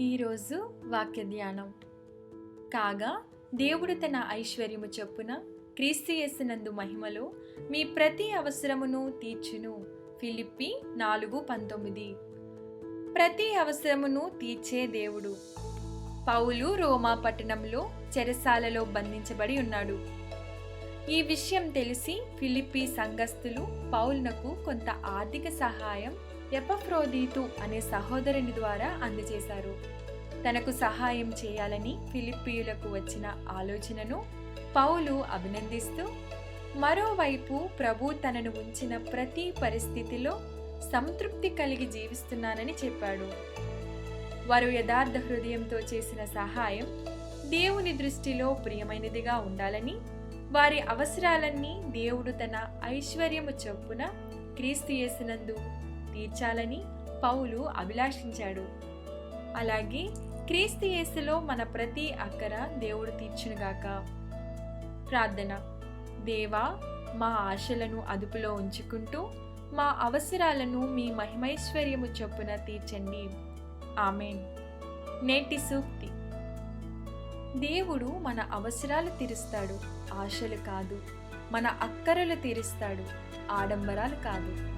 ఈరోజు వాక్య ధ్యానం కాగా దేవుడు తన ఐశ్వర్యము చొప్పున క్రీస్తుయేసునందు మహిమలో మీ ప్రతి అవసరమును తీర్చును. ఫిలిప్పి నాలుగు పంతొమ్మిది. ప్రతి అవసరమును తీర్చే దేవుడు. పౌలు రోమా పట్టణంలో చెరసాలలో బంధించబడి ఉన్నాడు. ఈ విషయం తెలిసి ఫిలిప్పి సంఘస్థులు పౌల్నకు కొంత ఆర్థిక సహాయం ఎపఫ్రోదీతు అనే సహోదరుని ద్వారా అందజేశారు. తనకు సహాయం చేయాలని ఫిలిప్పీయులకు వచ్చిన ఆలోచనను పౌలు అభినందిస్తూ మరోవైపు ప్రభు తనను ఉంచిన ప్రతి పరిస్థితిలో సంతృప్తి కలిగి జీవిస్తున్నానని చెప్పాడు. వారు యథార్థ హృదయంతో చేసిన సహాయం దేవుని దృష్టిలో ప్రియమైనదిగా ఉండాలని వారి అవసరాలన్నీ దేవుడు తన ఐశ్వర్యము చొప్పున క్రీస్తు చేసినందు తీర్చాలని పౌలు అభిలాషించాడు. అలాగే క్రీస్తు యేసులో మన ప్రతి అక్కర దేవుడు తీర్చునుగాక ప్రార్థన. దేవా మా ఆశలను అదుపులో ఉంచుకుంటూ మా అవసరాలను మీ మహిమైశ్వర్యము చొప్పున తీర్చండి. ఆమెన్. నేటి సూక్తి. దేవుడు మన అవసరాలు తీరుస్తాడు ఆశలు కాదు. మన అక్కరలు తీరుస్తాడు ఆడంబరాలు కాదు.